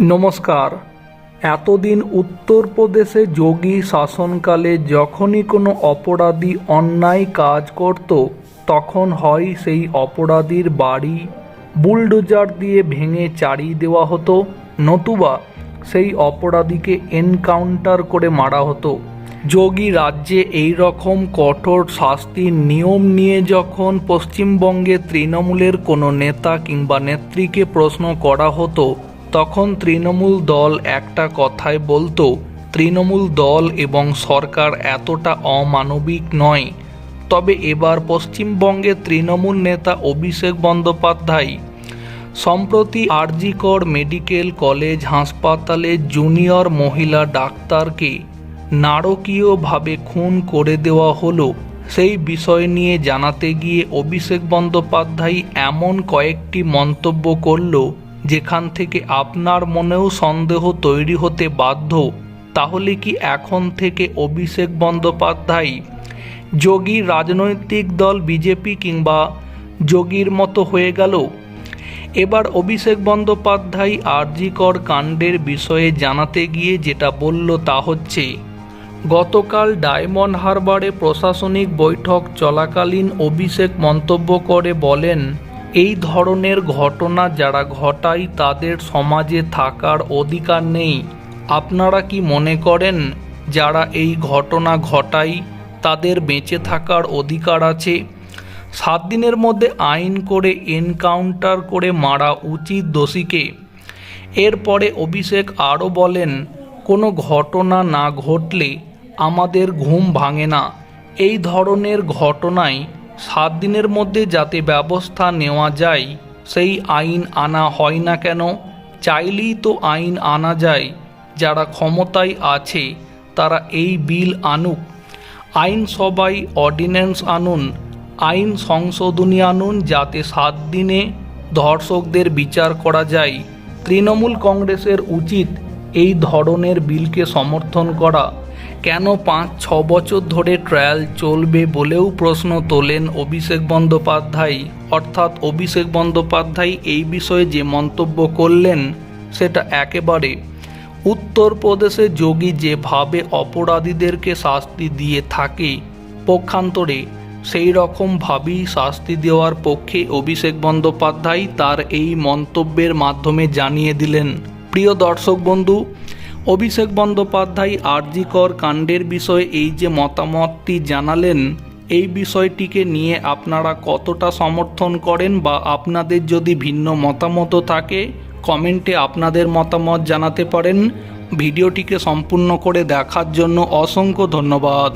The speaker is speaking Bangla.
নমস্কার। এতদিন উত্তরপ্রদেশে যোগী শাসনকালে যখনই কোনো অপরাধী অন্যায় কাজ করত, তখন হয় সেই অপরাধীর বাড়ি বুলডোজার দিয়ে ভেঙে চাড়িয়ে দেওয়া হতো, নতুবা সেই অপরাধীকে এনকাউন্টার করে মারা হতো। যোগী রাজ্যে এই রকম কঠোর শাস্তির নিয়ম নিয়ে যখন পশ্চিমবঙ্গে তৃণমূলের কোনো নেতা কিংবা নেত্রীকে প্রশ্ন করা হতো তখন তৃণমূল দল একটা কথাই বলতো, তৃণমূল দল এবং সরকার এতটা অমানবিক নয়। তবে এবার পশ্চিমবঙ্গে তৃণমূল নেতা অভিষেক বন্দ্যোপাধ্যায়, সম্প্রতি আরজিকর মেডিকেল কলেজ হাসপাতালে জুনিয়র মহিলা ডাক্তারকে নারকীয়ভাবে খুন করে দেওয়া হলো। সেই বিষয় নিয়ে জানাতে গিয়ে অভিষেক বন্দ্যোপাধ্যায় এমন কয়েকটি মন্তব্য করল যেখান থেকে আপনার মনেও সন্দেহ তৈরি হতে বাধ্য, তাহলে কি এখন থেকে অভিষেক বন্দ্যোপাধ্যায়, যোগী রাজনৈতিক দল বিজেপি কিংবা যোগীর মতো হয়ে গেল? এবার অভিষেক বন্দ্যোপাধ্যায় আরজিকর কাণ্ডের বিষয়ে জানাতে গিয়ে যেটা বলল তা হচ্ছে, গতকাল ডায়মন্ড হারবারে প্রশাসনিক বৈঠক চলাকালীন অভিষেক মন্তব্য করে বলেন এই ধরনের ঘটনা যারা ঘটায় তাদের সমাজে থাকার অধিকার নেই। আপনারা কি মনে করেন যারা এই ঘটনা ঘটায় তাদের বেঁচে থাকার অধিকার আছে? সাত দিনের মধ্যে আইন করে এনকাউন্টার করে মারা উচিত দোষীকে। এরপরে অভিষেক আরও বলেন, কোনো ঘটনা না ঘটলে আমাদের ঘুম ভাঙে না। এই ধরনের ঘটনায় সাত দিনের মধ্যে যাতে ব্যবস্থা নেওয়া যায়, সেই আইন আনা হয় না কেন? চাইলেই তো আইন আনা যায়। যারা ক্ষমতায় আছে, তারা এই বিল আনুক। আইন সবাই অর্ডিন্যান্স আনুন, আইন সংশোধনী আনুন যাতে সাত দিনে ধর্ষকদের বিচার করা যায়। তৃণমূল কংগ্রেসের উচিত এই ধরনের বিলকে সমর্থন করা। কেন পাঁচ, ছ বছর ধরে ট্রায়াল চলবে বলেও প্রশ্ন তোলেন অভিষেক বন্দ্যোপাধ্যায়। অর্থাৎ অভিষেক বন্দ্যোপাধ্যায় এই বিষয়ে যে মন্তব্য করলেন, সেটা একেবারে উত্তরপ্রদেশে যোগী যেভাবে অপরাধীদেরকে শাস্তি দিয়ে থাকে, পক্ষান্তরে সেই রকমভাবেই শাস্তি দেওয়ার পক্ষে অভিষেক বন্দ্যোপাধ্যায় তার এই মন্তব্যের মাধ্যমে জানিয়ে দিলেন। প্রিয় দর্শক বন্ধু অভিষেক বন্দ্যোপাধ্যায় আরজিকর কাণ্ডের বিষয়ে এই যে মতামতটি জানালেন, এই বিষয়টিকে নিয়ে আপনারা কতটা সমর্থন করেন বা আপনাদের যদি ভিন্ন মতামতও থাকে, কমেন্টে আপনাদের মতামত জানাতে পারেন। ভিডিওটিকে সম্পূর্ণ করে দেখার জন্য অসংখ্য ধন্যবাদ।